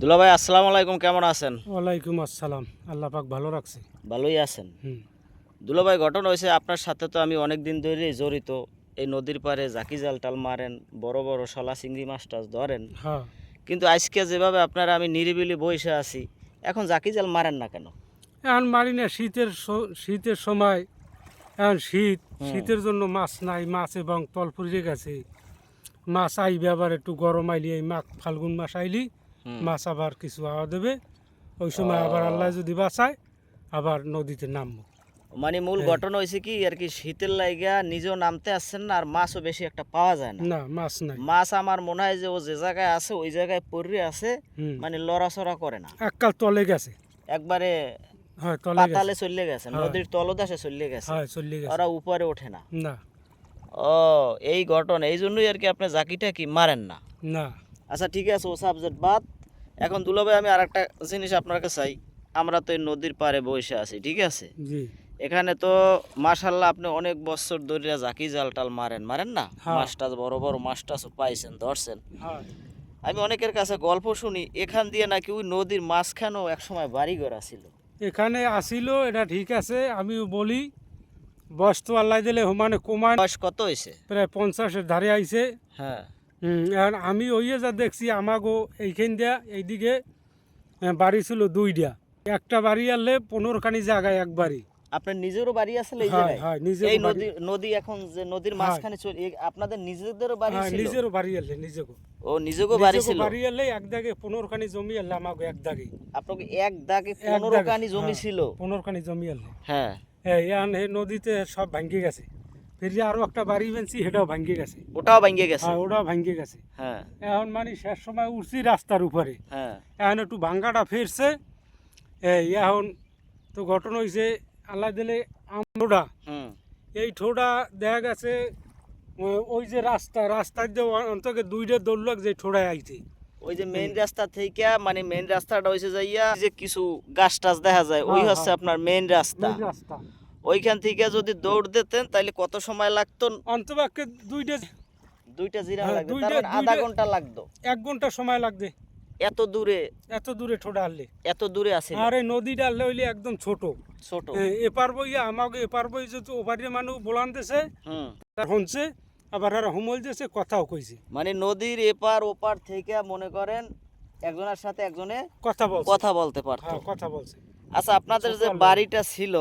দুলাভাই আসসালামু আলাইকুম কেমন আছেন? ওয়ালাইকুম আসসালাম। আল্লাহ পাক ভালো রাখছে। ভালোই আছেন। হুম। দুলাভাই ঘটনা হয়েছে আপনার সাথে তো আমি অনেক দিন ধরেই জড়িত। এই নদীর পাড়ে জাকি জাল টাল মারেন বড় বড় শলা চিংড়ি মাছ টাছ ধরেন। হ্যাঁ। কিন্তু আজকে যেভাবে আপনারা আমি নিরিবিলি বসে আছি এখন জাকি জাল মারেন না কেন? এখন মারি না শীতের শীতের সময় এখন শীত শীতের জন্য মাছ নাই মাছ এবং তল গেছে। মাছ আইবে আবার একটু গরম আইলি এই মাঘ ফাল্গুন মাস আইলি। মাছ আবার কিছু আওয়া দেবে। ওই সময় আবার আল্লাহ যদি বাঁচায় আবার নদীতে নামবো। মানে মূল হ্যাঁ। ঘটনা হয়েছে কি আর কি শীতের লাইগা নিজেও নামতে আসছেন না আর মাছও বেশি একটা পাওয়া যায় না। না মাছ নাই। মাছ আমার মনে হয় যে ও যে জায়গায় আছে ওই জায়গায় পড়ে আছে মানে লড়াচড়া করে না। এককাল তলে গেছে। একবারে হয় তলে পাতালে চলে গেছে হ্যাঁ। নদীর তলদাসে চলে গেছে। হয় চলে গেছে। ওরা উপরে ওঠে না। না। ও এই ঘটনা এই জন্যই আর কি আপনি জাকিটা কি মারেন না? না। আচ্ছা ঠিক আছে ও সাবজেক্ট বাদ। এখন দুলাভাই আমি আর একটা জিনিস আপনার কাছে চাই। আমরা তো এই নদীর পাড়ে বসে আছি ঠিক আছে? এখানে তো মাশাল্লাহ আপনি অনেক বছর ধরে জাকি জাল টাল মারেন মারেন না? হ্যাঁ। মাছ টাছ বড় বড় মাছ টাছ পাইছেন ধরছেন। আমি অনেকের কাছে গল্প শুনি এখান দিয়ে নাকি ওই নদীর মাঝখানেও একসময় বাড়ি ঘর ছিল এখানে আসিল এটা ঠিক আছে আমিও বলি। বয়স তো আল্লাহ দিলে সমানে কমায় বয়স কত হয়েছে প্রায় পঞ্চাশের ধারে আইছে। হ্যাঁ। এখন আমি ওইয়ে যা দেখছি আমাগো এইখান দিয়া এইদিকে বাড়ি ছিল দুইটা। একটা বাড়ি আনলে পনেরোখানি জায়গায় এক বাড়ি আপনার নিজেরও বাড়ি আছে এই হয় হয় এই নদী নদী এখন যে নদীর হ্যাঁ। মাঝখানে চলে আপনাদের নিজেদেরও বাড়ি ছিল? নিজেরও বাড়ি ও বাড়ি ছিল? বাড়ি এক দাগে পনেরোখানি জমি আনলে আমাকে এক দাগে। আপনাকে এক দাগে এক পনেরো দাগে, কানি জমি হ্যাঁ। ছিল? পনেরোখানি জমি আনলে। হ্যাঁ। এই নদীতে সব ভাঙ্গে গেছে। ফিরে আরও একটা বাড়ি সেটাও ভাঙ্গে গেছে। ওটাও ভাঙ্গে গেছে? হ্যাঁ ওটাও ভাঙ্গে গেছে। হ্যাঁ। এখন মানে শেষ সময় উঠছি রাস্তার উপরে। হ্যাঁ। এখন একটু ভাঙ্গাটা ফিরছে। এই এখন তো ঘটনা হয়েছে আল্লাহ দিলে আমরা এই ঠোঁটা দেখা গেছে ওই যে রাস্তা রাস্তার যে অন্তকে দুইটা দৌড়লাক যে ঠোঁটায় আইছে। ওই যে মেইন রাস্তা থেকে মানে মেইন রাস্তাটা হইছে যাইয়া যে কিছু গাছ টাছ দেখা যায় ওই হ্যাঁ, হচ্ছে হ্যাঁ। আপনার মেইন রাস্তা। রাস্তা। ওইখান থেকে যদি দৌড় দিতেন তাহলে কত সময় লাগতো? অন্তবাক্যে দুইটা দুইটা জিরা হ্যাঁ, লাগতো তার মানে আধা ঘণ্টা লাগতো। এক ঘণ্টা সময় লাগবে। এত দূরে এত দূরে ঠোঁটা আনলে এত দূরে আছে আর এই নদীটা হইলে একদম ছোট। ছোট। এ- এপার বইয়া আমাকে এপার বই যেহেতু ওপারে মানুষ বলান দেছে হুম। তার শুনছে আবার আর হুমল দিয়েছে কথাও কইছে। মানে নদীর এপার ওপার থেকে মনে করেন একজনের সাথে একজনে কথা বলছে। কথা বলতে পারতো। হ্যাঁ কথা বলছে। আচ্ছা আপনাদের যে বাড়িটা ছিল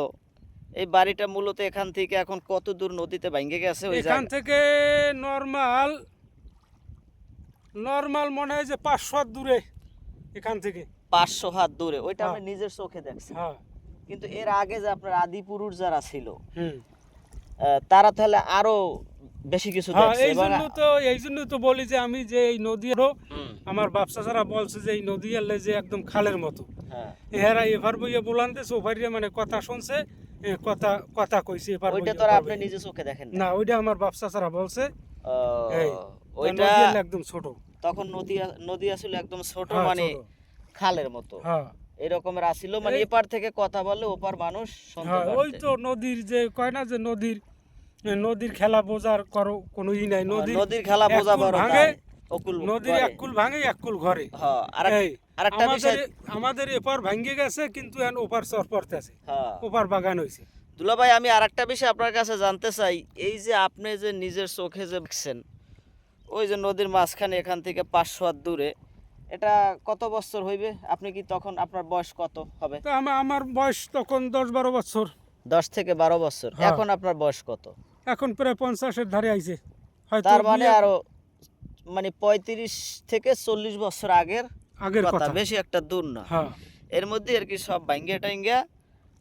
এই বাড়িটা মূলত এখান থেকে এখন কত দূর নদীতে ভাঙ্গে গেছে এখান থেকে নর্মাল নর্মাল মনে হয় যে পাঁচশো হাত দূরে এখান থেকে। পাঁচশো হাত দূরে ওইটা হ্যাঁ। আমি নিজের চোখে দেখছি। হ্যাঁ। কিন্তু এর আগে যে আপনার আদি পুরুষ যারা ছিল তারা তাহলে আরও বেশি কিছু হ্যাঁ এই জন্য তো এই জন্য তো বলি যে আমি যে এই নদী হুম, আমার বাপসা যারা বলছে যে এই নদী আনলে যে একদম খালের মতো। এহারা এভার বইয়ে বলানতে সোফারিয়া মানে কথা শুনছে। কথা কথা কইছে এবার ওইটা তো আপনি নিজে চোখে দেখেন না? ওইটা আমার বলছে। ওইটা একদম ছোট। তখন নদী নদী আসলে একদম ছোট হ্যাঁ, মানে খালের মতো। হ্যাঁ। এরকমের আসিল মানে এপার থেকে কথা বললে ওপার মানুষ হ্যাঁ ওই তো নদীর যে কয় না যে নদীর নদীর খেলা বোঝার করো কোনো ই নাই। নদীর নদীর খেলা বোঝা ভাঙে, অকুল নদীর। এক কুল ভাঙে এক কুল ঘরে। হ্যাঁ, আরেক- বিষয় আমাদের এপার ভাঙ্গে গেছে কিন্তু এখন ওপার চর পড়তে আছে হ্যাঁ। ওপার বাগান হয়েছে দুলাভাই আমি আরেকটা বিষয় আপনার কাছে জানতে চাই। এই যে আপনি যে নিজের চোখে যে দেখছেন ওই যে নদীর মাঝখানে এখান থেকে পাঁচশো হাত দূরে এটা কত বছর হইবে? আপনি কি তখন আপনার বয়স কত হবে? তো আমা- আমার বয়স তখন দশ বারো বছর। দশ থেকে বারো বছর। হ্যাঁ। এখন আপনার বয়স কত? এখন প্রায় পঞ্চাশের ধারে আইছে। তার মানে আরও মানে পঁয়ত্রিশ থেকে চল্লিশ বছর আগের আগের কথা বেশি একটা দূর না। হ্যাঁ। এর মধ্যে আর কি সব ভাঙ্গে টাঙ্গা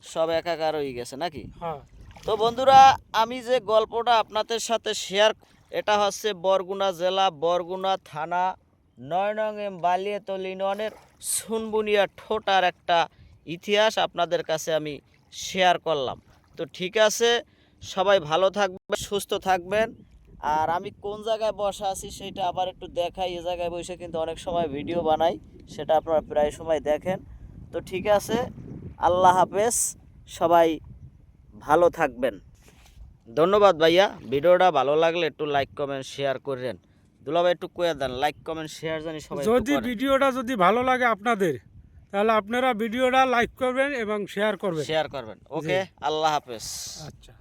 সব একাকার হয়ে গেছে নাকি? হ্যাঁ। তো বন্ধুরা আমি যে গল্পটা আপনাদের সাথে শেয়ার এটা হচ্ছে বরগুনা জেলা বরগুনা থানা নয় নং এম বালিয়াতল ইউনিয়নের সুনবুনিয়া ঠোঁটার একটা ইতিহাস আপনাদের কাছে আমি শেয়ার করলাম। তো ঠিক আছে সবাই ভালো থাকবেন সুস্থ থাকবেন। আর আমি কোন জায়গায় বসা আছি সেটা আবার একটু দেখাই। এ জায়গায় বসে কিন্তু অনেক সময় ভিডিও বানাই সেটা আপনারা প্রায় সময় দেখেন। তো ঠিক আছে আল্লাহ হাফেজ সবাই ভালো থাকবেন। ধন্যবাদ ভাইয়া ভিডিওটা ভালো লাগলে একটু লাইক কমেন্ট শেয়ার করেন দুলাভাই একটু কয়ে দেন লাইক কমেন্ট শেয়ার জানি সবাই যদি ভিডিওটা যদি ভালো লাগে আপনাদের তাহলে আপনারা ভিডিওটা লাইক করবেন এবং শেয়ার করবেন। শেয়ার করবেন। ওকে আল্লাহ হাফেজ। আচ্ছা।